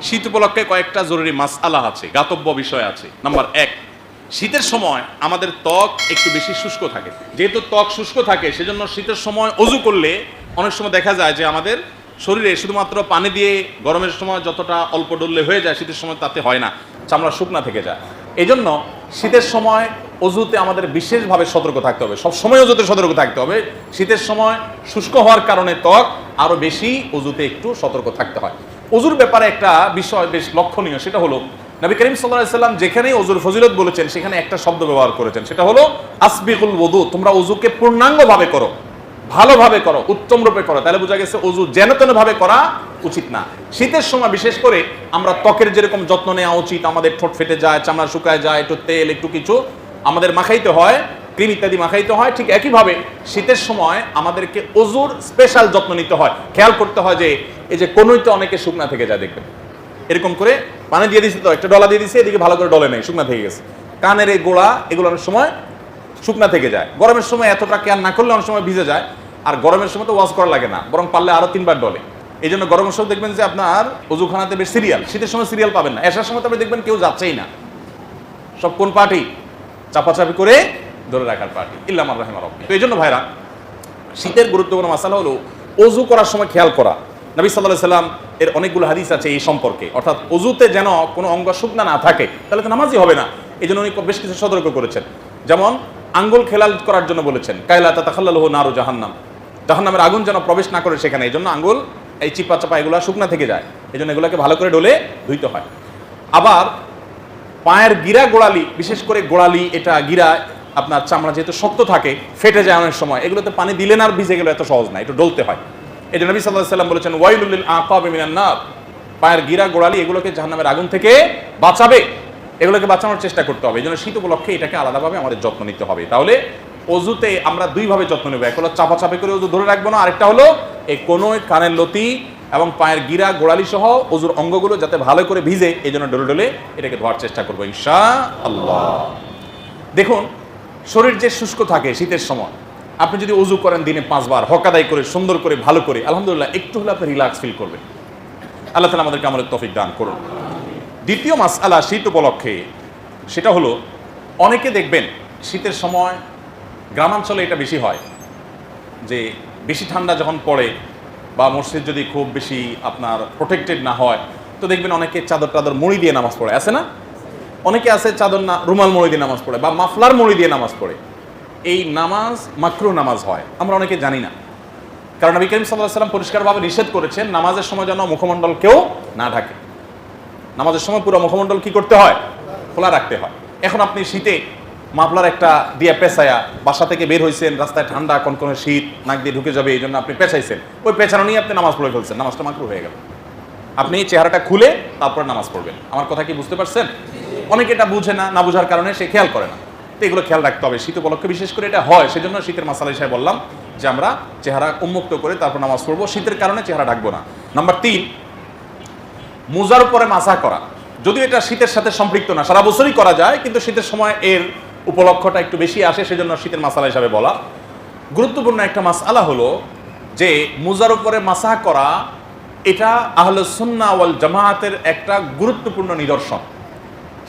শীত উপলক্ষে কয়েকটা জরুরি মাস আলা আছে, গাতব্য বিষয় আছে। নাম্বার এক, শীতের সময় আমাদের ত্বক একটু বেশি শুষ্ক থাকে। যেহেতু ত্বক শুষ্ক থাকে, সেজন্য শীতের সময় অজু করলে অনেক সময় দেখা যায় যে আমাদের শরীরে শুধুমাত্র পানি দিয়ে গরমের সময় যতটা অল্প ডললে হয়ে যায়, শীতের সময় তাতে হয় না, চামড়া শুকনা থেকে যায়। এই জন্য শীতের সময় অজুতে আমাদের বিশেষভাবে সতর্ক থাকতে হবে। সব সময় অজুতে সতর্ক থাকতে হবে। শীতের সময় শুষ্ক হওয়ার কারণে ত্বক আরও বেশি অজুতে একটু সতর্ক থাকতে হয়। অজুর ব্যাপারে একটা বিষয় বেশ লক্ষণীয়, সেটা হলো নবী করিম সাল্লাম যেখানেই অজুর ফজিলত বলেছেন, সেখানে একটা শব্দ ব্যবহার করেছেন। সেটা হলো আসবিকুল ওদু তোমরা অজুকে পূর্ণাঙ্গভাবে করো, ভালোভাবে করো, উত্তম রূপে করো। তাহলে বোঝা গেছে অজু যেন ভাবে করা উচিত না। শীতের সময় বিশেষ করে আমরা ত্বকের যেরকম যত্ন নেওয়া উচিত, আমাদের ঠোঁট ফেটে যায়, চামড়া শুকায় যায়, একটু তেল, একটু কিছু, আমাদের মাখাইতে হয়, ক্রিম ইত্যাদি মাখাইতে হয়, ঠিক একইভাবে শীতের সময় আমাদেরকে অজুর স্পেশাল যত্ন নিতে হয়। খেয়াল করতে হয় যে এই যে কোনোই তো অনেকে শুকনা থেকে যায় দেখবেন। এরকম করে পানি দিয়ে দিচ্ছে তো, একটা ডলা দিয়ে দিচ্ছে এদিকে ভালো করে ডলে নেই, শুকনা থেকে গেছে। কানের এই গোড়া, এগুলো অনেক সময় শুকনা থেকে যায়। গরমের সময় এতটা কেয়ার না করলে অনেক সময় ভিজে যায়, আর গরমের সময় তো ওয়াশ করা লাগে না, বরং পারলে আরও তিনবার ডলে। এই জন্য গরমের সময় দেখবেন যে আপনার অজুখানাতে বেশ সিরিয়াল, শীতের সময় সিরিয়াল পাবেন না। এসার সময় তো আপনি দেখবেন কেউ যাচ্ছেই না। সব কোন পার্টি? চাপাচাপি করে ধরে রাখার পার্টি। ইল্লামার রহমান তো এই জন্য ভাইরা, শীতের গুরুত্বপূর্ণ মাসালা হলো অজু করার সময় খেয়াল করা। নবী সাল্লাহ সাল্লাম এর অনেকগুলো হাদিস আছে এই সম্পর্কে। অর্থাৎ অজুতে যেন কোনো অঙ্গ শুকনা না থাকে, তাহলে তো নামাজই হবে না। এই জন্য উনি বেশ কিছু সতর্ক করেছেন। যেমন, আঙ্গুল খেলাল করার জন্য বলেছেন, কায়লা তাতাখাল্লাহ নারু জাহান্নাম। জাহান্নামের আগুন যেন প্রবেশ না করে সেখানে এই জন্য আঙ্গুল এই চিপা চাপা এগুলো শুকনা থেকে যায়। এই জন্য এগুলোকে ভালো করে ডলে ধুইতে হয়। আবার, পায়ের গিরা গোড়ালি, বিশেষ করে গোড়ালি, এটা গিরা, আপনার চামড়া যেহেতু শক্ত থাকে, ফেটে যায় অনেক সময়। এগুলোতে পানি দিলেন আর ভিজে গেলে এত সহজ না, একটু ডলতে হয়। এটা নবী সাল্লাহ সাল্লাম বলেছেন, ওয়াইলুল আকাবে মিনান নার। পায়ের গিরা গোড়ালি এগুলোকে জাহান্নামের আগুন থেকে বাঁচাবে। এগুলোকে বাঁচানোর চেষ্টা করতে হবে। এই জন্য শীত উপলক্ষে এটাকে আলাদাভাবে আমাদের যত্ন নিতে হবে। তাহলে অজুতে আমরা দুইভাবে যত্ন নেব। এক হলো চাপা চাপে করে অজু ধরে রাখব না, আরেকটা হলো এই কোনো কানের লতি এবং পায়ের গিরা গোড়ালি সহ অজুর অঙ্গগুলো যাতে ভালো করে ভিজে এই জন্য ডলে ডলে এটাকে ধোয়ার চেষ্টা করব ইনশা আল্লাহ দেখুন, শরীর যে শুষ্ক থাকে শীতের সময় আপনি যদি অজু করেন দিনে পাঁচবার হকাদাই করে, সুন্দর করে, ভালো করে, আলহামদুলিল্লাহ, একটু হলে আপনি রিল্যাক্স ফিল করবেন। আল্লাহ তালা আমাদেরকে আমাদের তফিক দান করুন। দ্বিতীয় মাস আলা শীত উপলক্ষে, সেটা হলো, অনেকে দেখবেন শীতের সময় গ্রামাঞ্চলে এটা বেশি হয়, যে বেশি ঠান্ডা যখন পড়ে বা মসজিদ যদি খুব বেশি আপনার প্রোটেক্টেড না হয়, তো দেখবেন অনেকে চাদর টাদর মুড়ি দিয়ে নামাজ পড়ে, আছে না? অনেকে আছে চাদর না, রুমাল মুড়ি দিয়ে নামাজ পড়ে বা মাফলার মুড়ি দিয়ে নামাজ পড়ে। এই নামাজ মাকরু নামাজ হয়। আমরা অনেকে জানি না। কারণ নবী করিম সাল্লাহ সাল্লাম পরিষ্কারভাবে নিষেধ করেছেন, নামাজের সময় যেন মুখমণ্ডল কেউ না ঢাকে। নামাজের সময় পুরো মুখমণ্ডল কি করতে হয়? খোলা রাখতে হয়। এখন আপনি শীতে মাফলার একটা দিয়া পেঁচায়া বাসা থেকে বের হয়েছেন রাস্তায় ঠান্ডা কোন কনকনে শীত, নাক দিয়ে ঢুকে যাবে এই জন্য আপনি পেঁচাইছেন। ওই পেঁচানো নিয়ে আপনি নামাজ পড়ে ফেলছেন। নামাজটা মাকরু হয়ে গেল। আপনি চেহারাটা খুলে তারপর নামাজ পড়বেন। আমার কথা কি বুঝতে পারছেন? অনেকে এটা বুঝে না না বুঝার কারণে সে খেয়াল করে না। তো এগুলো খেয়াল রাখতে হবে। শীত উপলক্ষে বিশেষ করে এটা হয়, সেজন্য শীতের মাসালা হিসাবে বললাম যে আমরা চেহারা উন্মুক্ত করে তারপর নামাজ পড়ব। শীতের কারণে চেহারা ঢাকবো না। নাম্বার তিন, মোজার উপরে মাসা করা। যদিও এটা শীতের সাথে সম্পৃক্ত না, সারা বছরই করা যায়, কিন্তু শীতের সময় এর উপলক্ষটা একটু বেশি আসে, সেজন্য শীতের মাসালা হিসাবে বলা। গুরুত্বপূর্ণ একটা মাসালা হলো যে মোজার উপরে মাসা করা, এটা আহলে সুন্না ওয়াল জামায়াতের একটা গুরুত্বপূর্ণ নিদর্শন।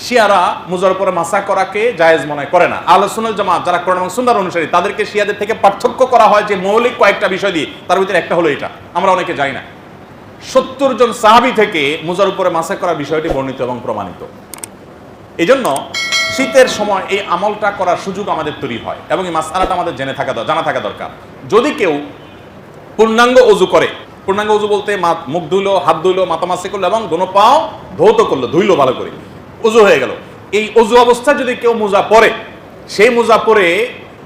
শিয়ারা মুজার উপরে মাসা করাকে জায়েজ মনে করে না। আহলে সুন্নাল জামাত যারা কোরআন এবং সুন্দর অনুসারী, তাদেরকে শিয়াদের থেকে পার্থক্য করা হয় যে মৌলিক কয়েকটা বিষয় দিয়ে। তার ভিতরে একটা হলো এটা। আমরা অনেকে জানি না। সত্তর জন সাহাবি থেকে মুজার উপরে মাসা করার বিষয়টি বর্ণিত এবং প্রমাণিত। এই জন্য শীতের সময় এই আমলটা করার সুযোগ আমাদের তৈরি হয় এবং এই মাসালাটা আমাদের জেনে থাকা জানা থাকা দরকার। যদি কেউ পূর্ণাঙ্গ অজু করে, পূর্ণাঙ্গ অজু বলতে মুখ ধুইলো, হাত ধুইলো, মাথা মাসে করল এবং দোনো পাও ধৌত করল, ধুইলো ভালো করে। অজু হয়ে গেল। এই অজু অবস্থায় যদি কেউ মোজা পরে, সেই মোজা পরে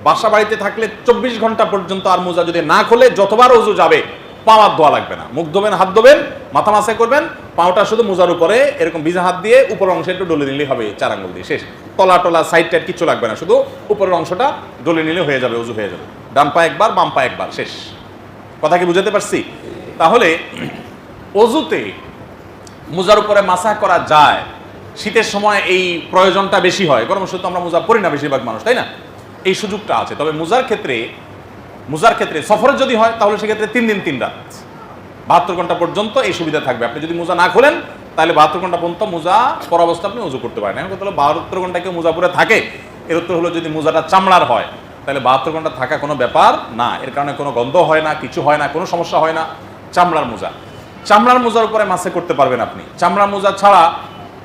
বাসা বাড়িতে থাকলে চব্বিশ ঘণ্টা পর্যন্ত আর মোজা যদি না খোলে, যতবার অজু যাবে পাও আর ধোয়া লাগবে না। মুখ ধোবেন, হাত ধোবেন, মাথা মাসে করবেন, পাওটা শুধু মোজার উপরে, এরকম ভিজা হাত দিয়ে উপর অংশে একটু ডলে নিলেই হবে চার আঙ্গুল দিয়ে। শেষ। তলা টলা সাইড টাইড কিছু লাগবে না, শুধু উপরের অংশটা ডলে নিলে হয়ে যাবে অজু হয়ে যাবে। ডান পা একবার, বাম পা একবার, শেষ। কথা কি বুঝাতে পারছি? তাহলে অজুতে মোজার উপরে মাসা করা যায় শীতের সময় এই প্রয়োজনটা বেশি হয়। গরম শুধু আমরা মোজা পরি না বেশিরভাগ মানুষ, তাই না? এই সুযোগটা আছে। তবে মোজার ক্ষেত্রে মোজার ক্ষেত্রে সফরে যদি হয়, তাহলে সেক্ষেত্রে তিন দিন, তিন রাত। বাহাত্তর ঘণ্টা পর্যন্ত এই সুবিধা থাকবে। আপনি যদি মোজা না খোলেন, তাহলে বাহাত্তর ঘণ্টা পর্যন্ত মোজা পর অবস্থা আপনি উজু করতে পারেন। এখন কথা হলো বাহাত্তর ঘণ্টা কেউ মোজা পরে থাকে, এর উত্তর হলো যদি মোজাটা চামড়ার হয়, তাহলে বাহাত্তর ঘণ্টা থাকা কোনো ব্যাপার না। এর কারণে কোনো গন্ধ হয় না, কিছু হয় না, কোনো সমস্যা হয় না। চামড়ার মোজা। চামড়ার মোজার উপরে মাসে করতে পারবেন আপনি। চামড়ার মোজা ছাড়া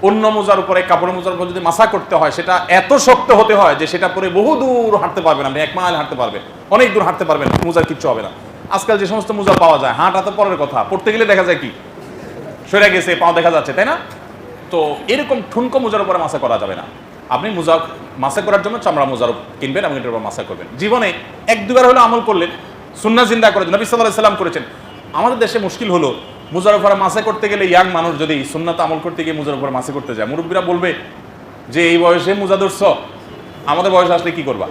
অন্য মোজার উপরে, কাপড়ের মোজার উপর যদি মাসা করতে হয়, সেটা এত শক্ত হতে হয় যে সেটা পরে বহু দূর হাঁটতে পারবেন আপনি এক মাইল হাঁটতে পারবেন। অনেক দূর হাঁটতে পারবেন, মোজার কিচ্ছু হবে না। আজকাল যে সমস্ত মোজা পাওয়া যায়, হাঁটা তো পরের কথা, পড়তে গেলে দেখা যায় কি? সরে গেছে, পাও দেখা যাচ্ছে, তাই না? তো এরকম ঠুনকো মোজার উপরে মাসা করা যাবে না। আপনি মোজা মাসা করার জন্য চামড়া মোজার কিনবেন এবং এটার উপর মাসা করবেন। জীবনে এক দুবার হলো আমল করলেন সুন্না জিন্দা করেছেন নবী সাল্লাহ সাল্লাম করেছেন। আমাদের দেশে মুশকিল হলো মোজার উপরে মাসে করতে গেলে ইয়াং মানুষ যদি সুন্নাত আমল করতে গিয়ে মোজার উপরে মাসে করতে যায়, মুরব্বীরা বলবে, যে এই বয়সে মোজা ধরছ, আমাদের বয়স আসলে কি করবা?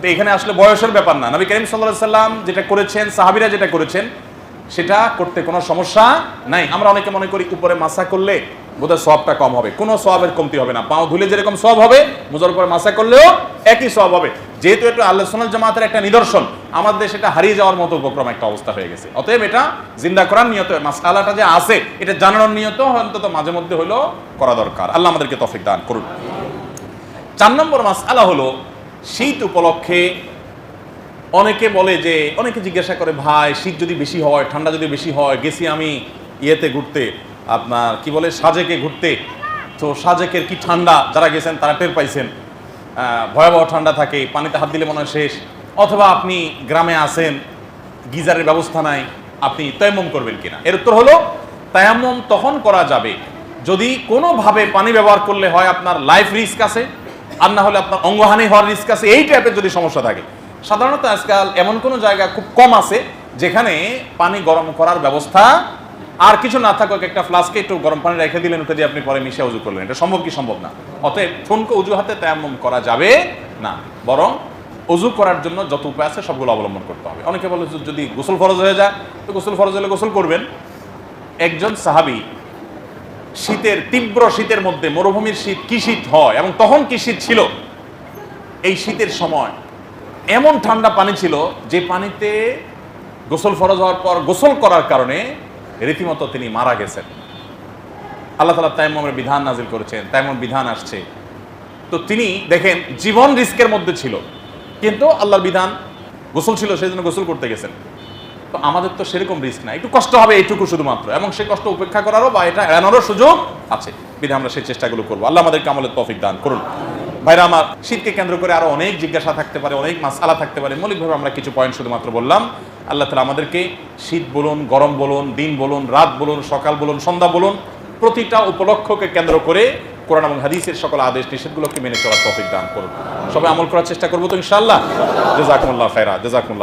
তো এখানে আসলে বয়সের ব্যাপার না। নবী করিম সাল্লাহ সাল্লাম যেটা করেছেন, সাহাবিরা যেটা করেছেন, সেটা করতে কোনো সমস্যা নাই। আমরা অনেকে মনে করি উপরে মাসা করলে বোধহয় সবটা কম হবে। কোনো সবের কমতি হবে না। পাও ধুলে যেরকম সব হবে মুজার উপরে মাসা করলেও একই সব হবে। যেহেতু এটা আল্লাহ সোনাল জামাতের একটা নিদর্শন, আমাদের দেশে এটা হারিয়ে যাওয়ার মতো উপক্রম একটা অবস্থা হয়ে গেছে। অতএব এটা জিন্দা করার নিয়ত মাসালাটা যে আছে, এটা জানানোর নিয়ত অন্তত মাঝে মধ্যে হলো করা দরকার। আল্লাহ আমাদেরকে তফিক দান করুন। চার নম্বর মাসালা হলো, শীত উপলক্ষে অনেকে বলে যে, অনেকে জিজ্ঞাসা করে, ভাই, শীত যদি বেশি হয়, ঠান্ডা যদি বেশি হয়, গেছি আমি ইয়েতে ঘুরতে। আপনার কি বলে, সাজেকে ঘুরতে। তো সাজেকের কি ঠান্ডা? যারা গেছেন, তারা টের পাইছেন। ভয়াবহ ঠান্ডা থাকে, পানিতে হাত দিলে মনে হয় শেষ। অথবা আপনি গ্রামে আসেন গিজারের ব্যবস্থা নাই, আপনি তয়মম করবেন কিনা? এর উত্তর হলো, তায়াম্মম তখন করা যাবে যদি কোনোভাবে পানি ব্যবহার করলে হয় আপনার লাইফ রিস্ক আছে, আর না হলে আপনার অঙ্গহানি হওয়ার রিস্ক আছে। এই টাইপের যদি সমস্যা থাকে, সাধারণত আজকাল এমন কোনো জায়গা খুব কম আছে যেখানে পানি গরম করার ব্যবস্থা আর কিছু না থাকুক, একটা ফ্লাস্কে একটু গরম পানি রেখে দিলেন ওটা দিয়ে আপনি পরে মিশে উজু করলেন। এটা সম্ভব কি সম্ভব না? অতএব ঠুনকো উজু হাতে তায়াম্মম করা যাবে না। বরং অজু করার জন্য যত উপায় আছে সবগুলো অবলম্বন করতে হবে। অনেকে বলে যদি গোসল ফরজ হয়ে যায়, তো গোসল ফরজ হলে গোসল করবেন। একজন সাহাবি শীতের, তীব্র শীতের মধ্যে মরুভূমির শীত কি শীত হয় এবং তখন কি শীত ছিল? এই শীতের সময় এমন ঠান্ডা পানি ছিল যে পানিতে গোসল ফরজ হওয়ার পর গোসল করার কারণে রীতিমতো তিনি মারা গেছেন। আল্লাহ তালা তাইমের বিধান নাজিল করেছেন তাইমন বিধান আসছে। তো তিনি দেখেন, জীবন রিস্কের মধ্যে ছিল, কিন্তু আল্লাহর বিধান গোসল ছিল, সেই জন্য গোসল করতে গেছেন। তো আমাদের তো সেরকম রিস্ক নাই, একটু কষ্ট হবে এইটুকু শুধুমাত্র, এবং সেই কষ্ট উপেক্ষা করারও বা এটা এড়ানোরও সুযোগ আছে। বিধে আমরা সেই চেষ্টাগুলো করব। আল্লাহ আমাদেরকে আমলের তৌফিক দান করুন। ভাইরা, আমার শীতকে কেন্দ্র করে আরও অনেক জিজ্ঞাসা থাকতে পারে, অনেক মাসালা থাকতে পারে। মৌলিকভাবে আমরা কিছু পয়েন্ট শুধুমাত্র বললাম। আল্লাহ তালা আমাদেরকে শীত বলুন, গরম বলুন, দিন বলুন, রাত বলুন, সকাল বলুন, সন্ধ্যা বলুন, প্রতিটা উপলক্ষকে কেন্দ্র করে কোরআন এবং হাদিসের সকল আদেশ নিষেধগুলোকে মেনে চলার টপিক দান করুন। সবাই আমল করার চেষ্টা করব তো ইনশাল্লাহ জেজাকুল্লাহ ফেরা জেজাকুমুল্লাহ।